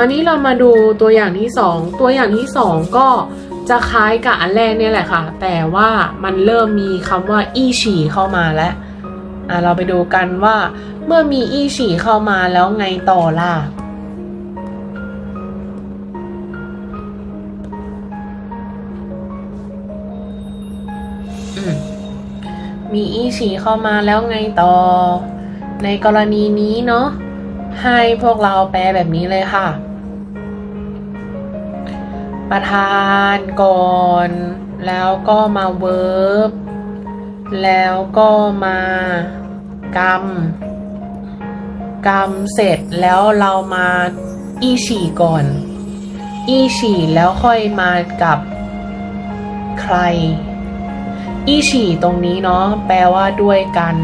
ราวนี้เรามาดูตัวอย่างที่สองตัวอย่างที่สองก็จะคล้ายกับอันแรกเนี่ยแหละค่ะ แต่ว่ามันเริ่มมีคำว่าอี้ฉี่เข้ามาแล้วเราไปดูกันว่าเมื่อมีอี้ฉี่เข้ามาแล้วไงต่อล่ะอืมมีอีฉี่เข้ามาแล้วไงต่อ ในกรณีนี้เนาะ ให้พวกเราแปลแบบนี้เลยค่ะ ประธานก่อน แล้วก็มาเวิร์บแล้วก็มากรรมกรรมเสร็จแล้วเรามาอีฉี่ก่อน อีฉี่แล้วค่อยมากับใคร อีฉี่ตรงนี้เนาะแปลว่าด้วยกัน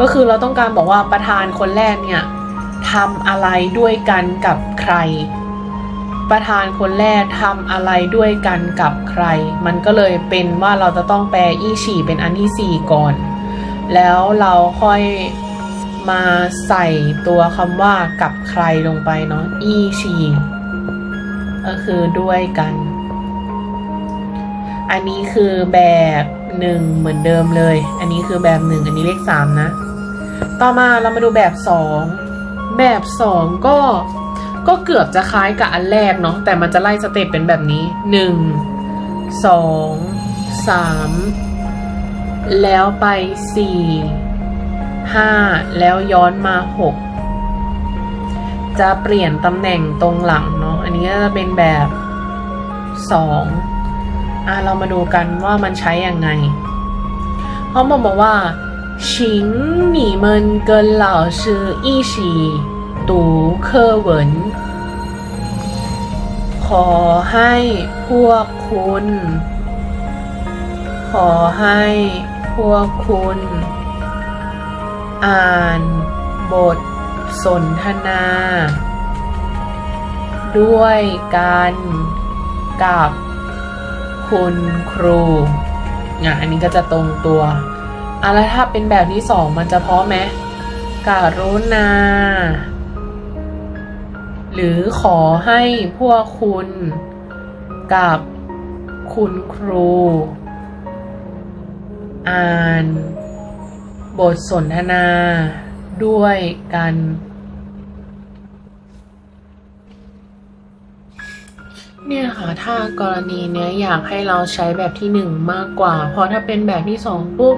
ก็คือเราต้องการบอกว่าประธานคนแรกเนี่ยทำอะไรด้วยกันกับใคร ประธานคนแรกทำอะไรด้วยกันกับใคร มันก็เลยเป็นว่าเราจะต้องแปลอีฉี่เป็นอันที่สี่ก่อน แล้วเราค่อยมาใส่ตัวคำว่ากับใครลงไปเนาะอีฉี่ก็คือด้วยกัน อันนี้คือแบบหนึ่งเหมือนเดิมเลย อันนี้คือแบบหนึ่งอันนี้เลขสามนะ ต่อมาเรามาดูแบบสองแบบสองก็ก็เกือบจะคล้ายกับอันแรกเนาะแต่มันจะไล่สเต็ปเป็นแบบนี้หนึ่งสองสามแล้วไปสี่ห้าแล้วย้อนมาหกจะเปลี่ยนตำแหน่งตรงหลังเนาะอันนี้ก็จะเป็นแบบสองอะเรามาดูกันว่ามันใช้ยังไงเขาบอกบอกว่า 请你们跟老师一起读课文ขอให้พวกคุณ ขอให้พวกคุณ อ่านบทสนทนา ด้วยกันกับ คุณครูอ่ะอันนี้ก็จะตรงตัว อะแล้วถ้าเป็นแบบที่สองมันจะเพาะไหมการุณา หรือขอให้พวกคุณกับคุณครู อ่าน บทสนทนาด้วยกันเนี่ยค่ะถ้ากรณีเนี้ยอยากให้เราใช้แบบที่หนึ่งมากกว่า เพราะถ้าเป็นแบบที่สองปุ๊บ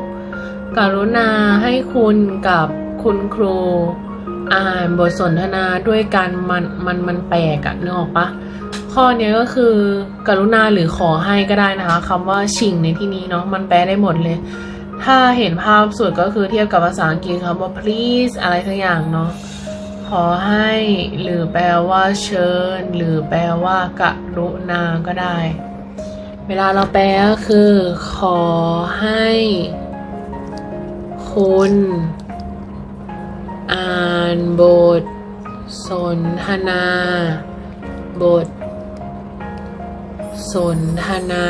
กรุณาให้คุณกับคุณครู อ่านบทสนทนาด้วยกันมันมันมันแปลกอะนึกออกปะข้อนี้ก็คือกรุณาหรือขอให้ก็ได้นะคะคำว่าชิงในที่นี้เนาะมันแปลได้หมดเลย ถ้าเห็นภาพสุดก็คือเทียบกับภาษาอังกฤษคำว่า please อะไรสักอย่างเนาะขอให้หรือแปลว่าเชิญ หรือแปลว่ากรุณาก็ได้ เวลาเราแปลก็คือ ขอให้ คุณอ่านบท สนทนา บท สนทนา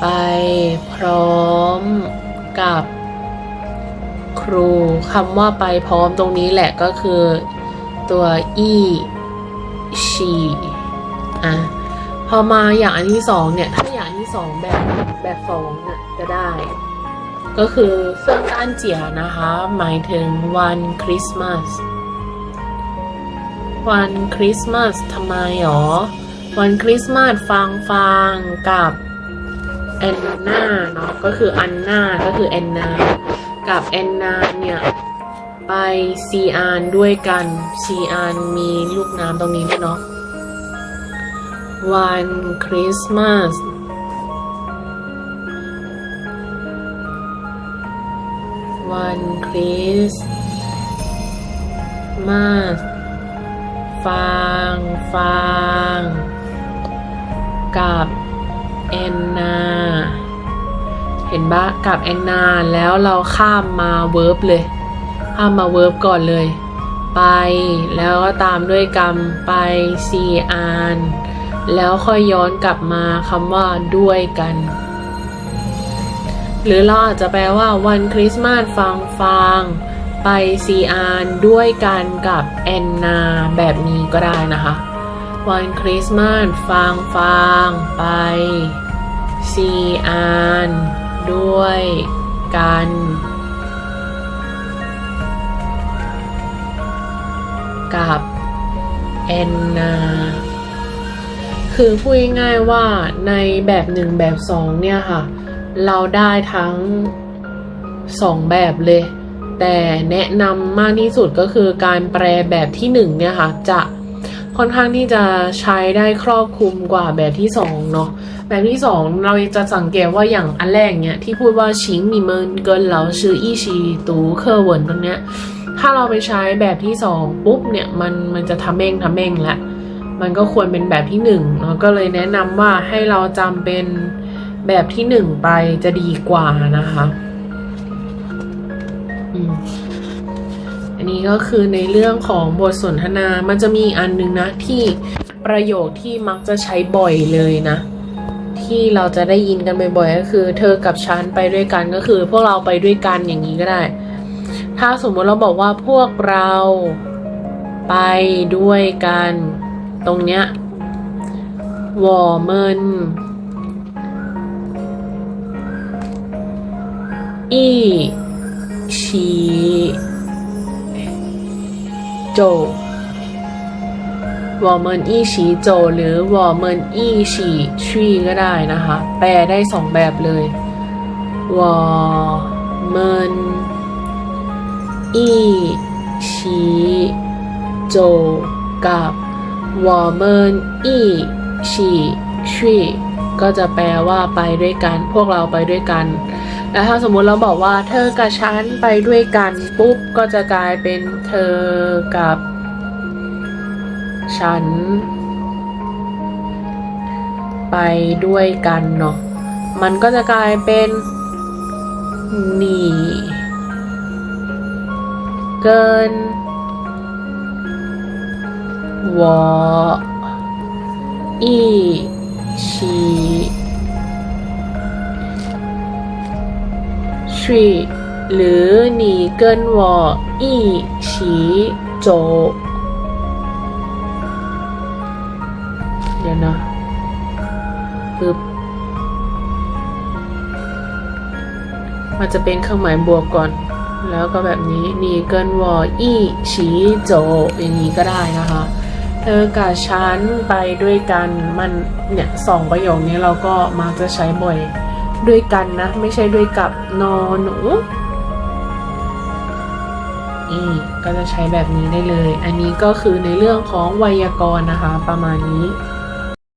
ไปพร้อมกับ ครูคำว่าไปพร้อมตรงนี้แหละก็คือตัว อี ชี อะ อมาอย่างอันที่สองเนี่ย ถ้าอย่างอันที่สองแบบแบบสองน่ะจะได้ ก็คือเซิงต้านเจียนะคะ หมายถึงวันคริสต์มาสวันคริสต์มาสทำไมหรอ วันคริสต์มาสฟังฟังกับแอนนาเนาะก็คืออันนาก็คือแอนนา กับแอนนาเนี่ย ไปซีอานด้วยกันซีอานมีลูกน้ำตรงนี้ด้วยเนาะ วันคริสต์มาสวันคริสต์มาสฟังฟังกับแอนนา เห็นปะกับแอนนาแล้วเราข้ามมาเวิร์บเลย ข้ามมาเวิร์บก่อนเลย ไปแล้วก็ตามด้วยกรรมไปซีอาน แล้วค่อยย้อนกลับมาคำว่าด้วยกัน หรือเราอาจจะแปลว่าวันคริสต์มาสฟังฟังไปซีอานด้วยกันกับแอนนาแบบนี้ก็ได้นะคะ วันคริสต์มาสฟางฟางไปซีอานด้วยกันกับแอนนา คือพูดง่ายๆว่าในแบบหนึ่งแบบสองเนี่ยค่ะ เราได้ทั้งสองแบบเลย แต่แนะนำมากที่สุดก็คือการแปลแบบที่หนึ่งเนี่ยค่ะ จะค่อนข้างที่จะใช้ได้ครอบคลุมกว่าแบบที่สองเนาะแบบที่สองเราจะสังเกตว่าอย่างอันแรกเนี่ยที่พูดว่าชิงมีเมินเกินเหลาชื่ออีชีตูเคอร์เวินตรงเนี้ยถ้าเราไปใช้แบบที่สองปุ๊บเนี่ยมันมันจะทำเองทำเองแหละ มันก็ควรเป็นแบบที่หนึ่งเนาก็เลยแนะนำว่าให้เราจำเป็นแบบที่หนึ่งไปจะดีกว่านะคะอันนี้ก็คือในเรื่องของบทสนทนา มันจะมีอันหนึงนะที่ประโยคที่มักจะใช้บ่อยเลยนะ ที่เราจะได้ยินกันบ่อยๆก็คือ เธอกับฉันไปด้วยกันก็คือ พวกเราไปด้วยกันอย่างนี้ก็ได้ ถ้าสมมติเราบอกว่าพวกเราไปด้วยกัน ตรงเนี้ยวอเมินอีชีโจวอเมินอีชีโจ หรือวอเมินอีชีชีก็ได้นะคะ แปลได้สองแบบเลยวอเมินอีชีโจกับ วอเมินอีชีชีก็จะแปลว่าไปด้วยกัน พวกเราไปด้วยกันแล้วถ้าสมมุติเราบอกว่าเธอกับฉันไปด้วยกันปุ๊บก็จะกลายเป็นเธอกับ ฉัน ไปด้วยกันเนาะมันก็จะกลายเป็นหนี跟 วอีชีชีหรือหนีเกินวอีชีโจ เดี๋ยวนะปึ๊บมันจะเป็นเครื่องหมายบวกก่อน แล้วก็แบบนี้นีเกินวอีชีโจอย่างนี้ก็ได้นะคะ เธอกับฉันไปด้วยกันมันเนี่ยสองประโยคนี้เราก็มักจะใช้บ่อยด้วยกันนะ ไม่ใช่ด้วยกับนอนหนูอีก็จะใช้แบบนี้ได้เลย อันนี้ก็คือในเรื่องของไวยากรณ์นะคะ ประมาณนี้